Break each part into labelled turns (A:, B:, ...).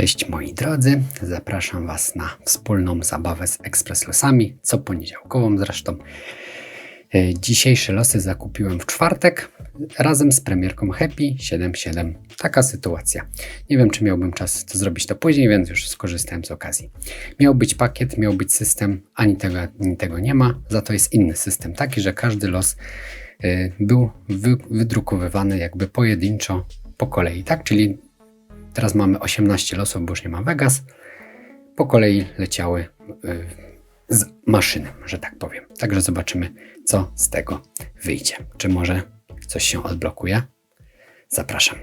A: Cześć moi drodzy, zapraszam Was na wspólną zabawę z Express Losami, co poniedziałkową zresztą. E, Dzisiejsze losy zakupiłem w czwartek razem z premierką Happy 77. Taka sytuacja. Nie wiem, czy miałbym czas to zrobić to później, więc już skorzystałem z okazji. Miał być pakiet, miał być system, ani tego, ani tego nie ma. Za to jest inny system, taki, że każdy los e, był wy, wydrukowywany jakby pojedynczo po kolei, tak? Czyli Teraz mamy 18 losów, bo już nie ma Vegas. Po kolei leciały y, z maszyny, że tak powiem. Także zobaczymy, co z tego wyjdzie. Czy może coś się odblokuje? Zapraszam.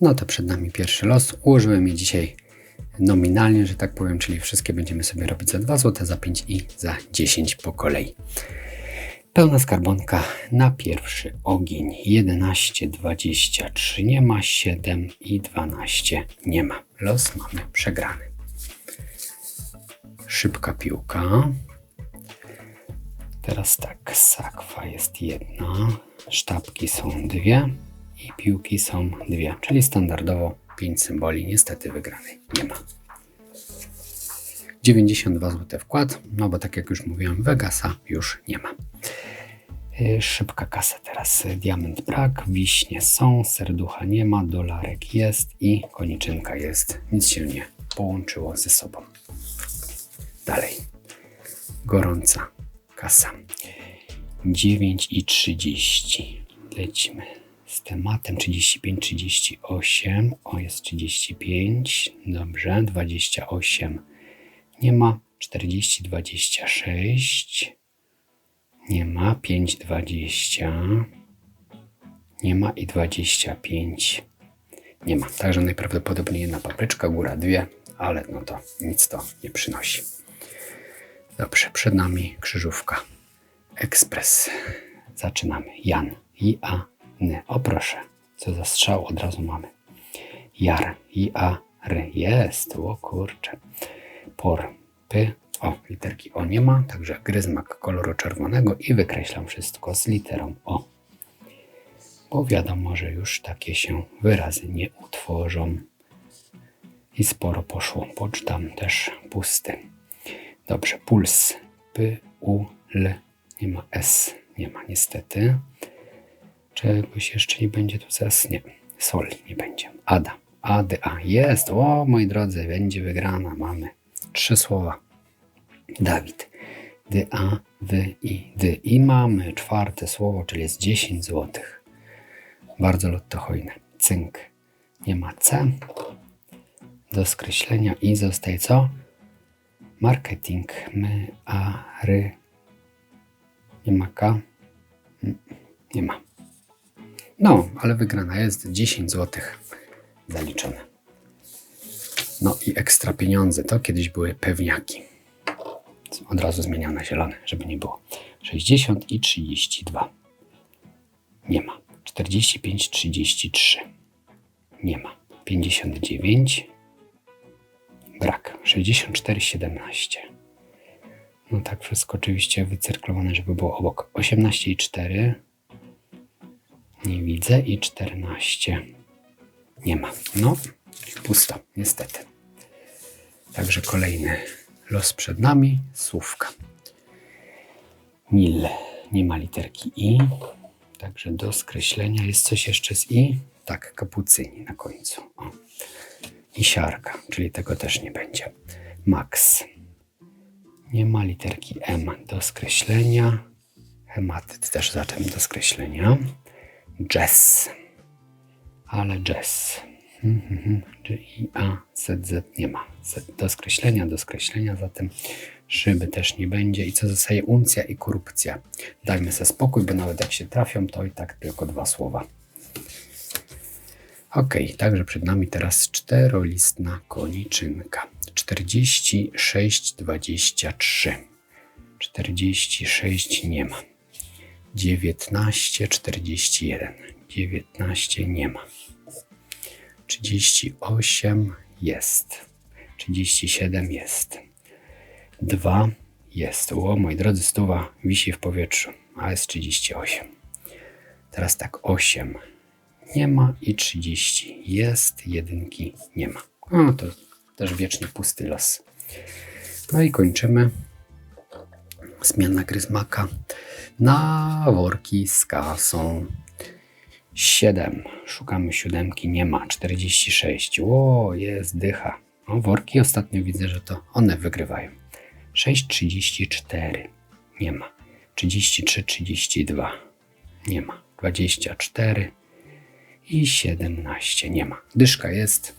A: No to przed nami pierwszy los. Ułożyłem je dzisiaj nominalnie, że tak powiem, czyli wszystkie będziemy sobie robić za 2 zł, za 5 i za 10 po kolei. Pełna skarbonka na pierwszy ogień 11, 23 nie ma, 7 i 12 nie ma. Los mamy przegrany. Szybka piłka. Teraz tak, sakwa jest jedna, sztabki są dwie i piłki są dwie, czyli standardowo 5 symboli. Niestety wygranej nie ma. 92 zł wkład, no bo tak jak już mówiłem, Vegasa już nie ma. Y, Szybka kasa teraz. Diament brak, wiśnie są, serducha nie ma, dolarek jest i koniczynka jest. Nic się nie połączyło ze sobą. Dalej. Gorąca kasa. 9,30. Lecimy z tematem 35, 38. O, jest 35. Dobrze. 28. Nie ma. 40, 26. Nie ma 5,20. Nie ma i 25. Nie ma. Także najprawdopodobniej jedna papryczka, góra dwie, ale no to nic to nie przynosi. Dobrze, przed nami krzyżówka. Ekspres. Zaczynamy. Jan. I A. N. O proszę. Co za strzał od razu mamy. Jar. I A. R. Jest. O kurczę. Por. P. O, literki O nie ma, także gryzmak koloru czerwonego i wykreślam wszystko z literą O. Bo wiadomo, że już takie się wyrazy nie utworzą. I sporo poszło. Pocztam też pusty. Dobrze, puls. P, U, L. Nie ma S. Nie ma niestety. Czegoś jeszcze nie będzie tu zas? Nie. Sol nie będzie. Ada. A, D, A. Jest. O, moi drodzy, będzie wygrana. Mamy trzy słowa. Dawid. D, A, W, I, D. I mamy czwarte słowo, czyli jest 10 zł. Bardzo lotto hojne. Cynk. Nie ma C. Do skreślenia i zostaje co? Marketing. My, A, ry. Nie ma K. Mm, Nie ma. No, ale wygrana jest 10 zł zaliczone. No i ekstra pieniądze to kiedyś były pewniaki od razu zmieniam na zielone, żeby nie było. 60 i 32. Nie ma. 45, 33. Nie ma. 59. Brak. 64, 17. No tak, wszystko oczywiście wycyrklowane, żeby było obok. 18 i 4. Nie widzę. I 14. Nie ma. No, pusto, niestety. Także kolejny Los przed nami, słówka. Nil. Nie ma literki I. Także do skreślenia jest coś jeszcze z I. Tak, kapucyni na końcu. O. I siarka, czyli tego też nie będzie. Max. Nie ma literki M do skreślenia. Hematyt też zatem do skreślenia. Jazz. Ale jazz. G, A, Z, Z nie ma. Do skreślenia, do skreślenia, zatem szyby też nie będzie. I co zostaje? Uncja i korupcja. Dajmy sobie spokój, bo nawet jak się trafią, to i tak tylko dwa słowa. Ok, także przed nami teraz czterolistna koniczynka. 46, 23. 46 nie ma. 19, 41. 19 nie ma. 38 jest. 37 jest. 2 jest. O, moi drodzy, stuwa wisi w powietrzu, a jest 38. Teraz tak, 8 nie ma i 30 jest, jedynki nie ma. No to też wiecznie pusty los. No i kończymy. Zmiana gryzmaka na worki z kasą. 7. Szukamy siódemki, nie ma. 46. O, jest dycha. No, worki ostatnio widzę, że to one wygrywają. 6,34. Nie ma. 33, 32. Nie ma. 24 i 17. Nie ma. Dyszka jest.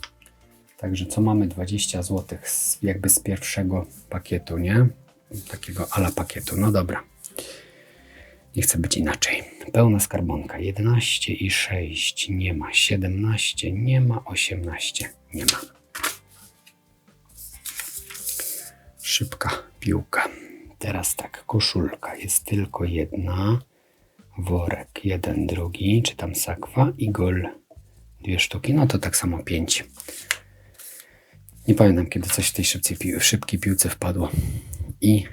A: Także co mamy? 20 zł jakby z pierwszego pakietu, nie? Takiego ala pakietu. No dobra. Nie chce być inaczej. Pełna skarbonka. 11 i 6. Nie ma. 17. Nie ma. 18. Nie ma. Szybka piłka. Teraz tak, koszulka jest tylko jedna. Worek jeden, drugi, czy tam sakwa i gol. Dwie sztuki, no to tak samo pięć. Nie pamiętam, kiedy coś w tej szybkiej piłce wpadło. I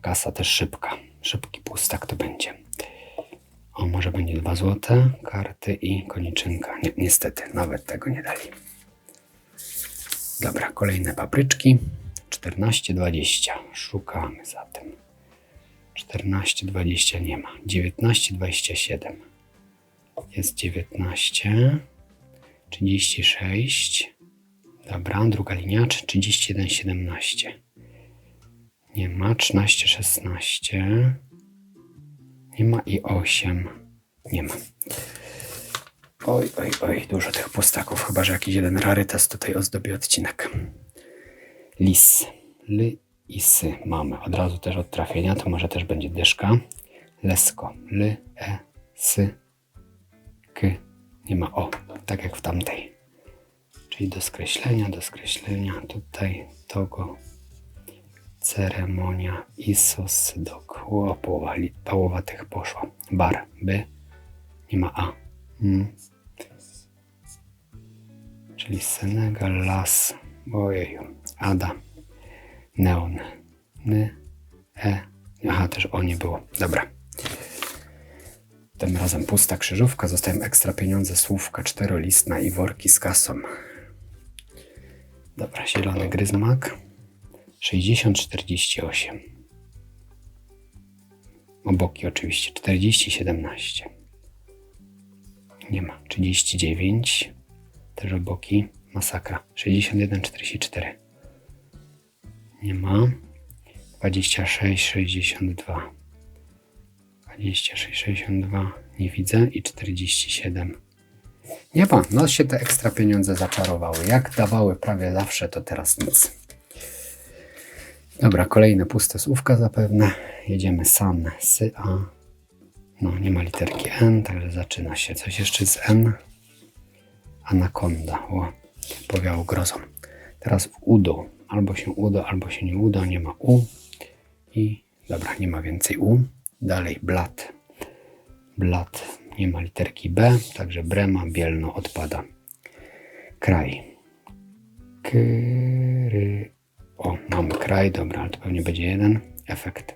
A: kasa też szybka. Szybki pustak to będzie. O, może będzie dwa złote, karty i koniczynka. Nie, niestety, nawet tego nie dali. Dobra, kolejne papryczki. 14,20. Szukamy zatem. 14,20 nie ma. 19,27. Jest 19. 36. Dobra, druga linia. 31,17. Nie ma. 13, 16. Nie ma i 8. Nie ma. Oj, oj, oj, dużo tych pustaków. Chyba, że jakiś jeden rarytas tutaj ozdobi odcinek. Lis. Ly i sy mamy. Od razu też od trafienia, to może też będzie dyszka. Lesko. Ly, e, sy, k. Nie ma o, tak jak w tamtej. Czyli do skreślenia, do skreślenia. Tutaj togo. Ceremonia. Isos, dok. O, połowa, li- połowa tych poszła. Bar, by. Nie ma a. Mm. Czyli Senegal, las. Ojeju. Ada. Neon. Ny. E. Aha, też o nie było. Dobra. Tym razem pusta krzyżówka. Zostałem ekstra pieniądze, słówka czterolistna i worki z kasą. Dobra, zielony gryzmak. 60-48. Oboki oczywiście. 40-17. Nie ma. 39. Też oboki. Masakra. 61-44. Nie ma. 26, 62. 26, 62. Nie widzę. I 47. Nie ma. No się te ekstra pieniądze zaczarowały. Jak dawały prawie zawsze, to teraz nic. Dobra, kolejne puste słówka zapewne. Jedziemy san, sy, a. No, nie ma literki N, także zaczyna się. Coś jeszcze z N. Anakonda. O, powiało grozą. Teraz w udo. Albo się uda, albo się nie uda. Nie ma U. I dobra, nie ma więcej U. Dalej blat. Blat. Nie ma literki B, także Brema, Bielno odpada. Kraj. Kry. O, mamy kraj, dobra, ale to pewnie będzie jeden. Efekt.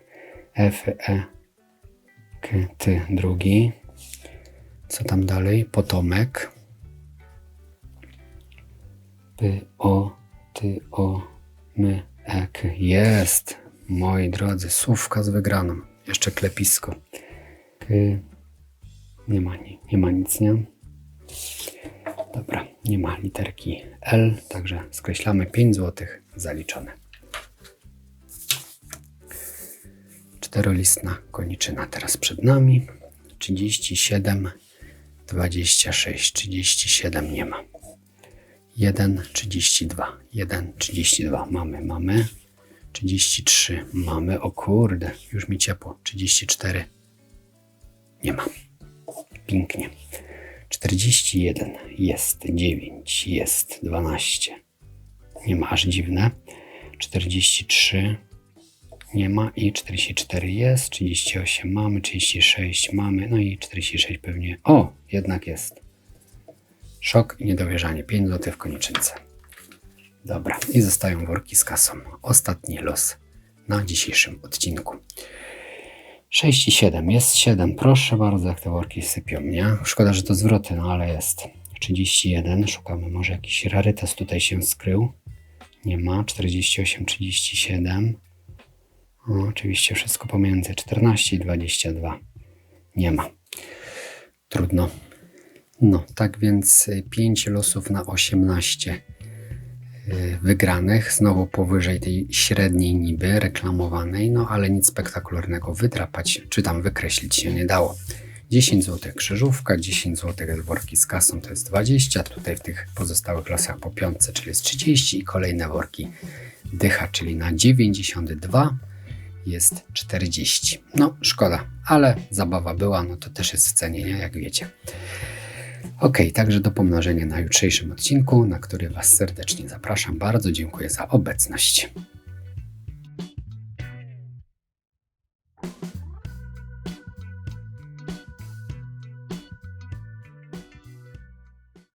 A: F, E, K, T, drugi. Co tam dalej? Potomek. P, O, Ty, O, My, E, K. Jest, moi drodzy, słówka z wygraną. Jeszcze klepisko. K, nie ma, nie, nie ma nic, nie? Dobra, nie ma literki L, także skreślamy 5 zł zaliczone. Czterolistna koniczyna teraz przed nami. 37, 26, 37 nie ma. 1, 32, 1, 32 mamy, mamy. 33 mamy, o kurde, już mi ciepło. 34 nie ma. Pięknie. 41 jest, 9 jest, 12. Nie ma, aż dziwne. 43 nie ma i 44 jest, 38 mamy, 36 mamy, no i 46 pewnie. O, jednak jest. Szok i niedowierzanie. 5 zł w koniczynce. Dobra, i zostają worki z kasą. Ostatni los na dzisiejszym odcinku. 6 i 7. Jest 7. Proszę bardzo, jak te worki sypią, nie? Szkoda, że to zwroty, no ale jest. 31. Szukamy, może jakiś rarytas tutaj się skrył. Nie ma. 48, 37. O, oczywiście wszystko pomiędzy 14 i 22. Nie ma. Trudno. No, tak więc 5 losów na 18 y, wygranych, znowu powyżej tej średniej niby reklamowanej, no ale nic spektakularnego wydrapać, czy tam wykreślić się nie dało. 10 zł krzyżówka, 10 zł worki z kasą to jest 20, tutaj w tych pozostałych losach po piątce, czyli jest 30 i kolejne worki dycha, czyli na 92 jest 40. No szkoda, ale zabawa była, no to też jest w cenie, nie? jak wiecie. Ok, także do pomnożenia na jutrzejszym odcinku, na który Was serdecznie zapraszam. Bardzo dziękuję za obecność.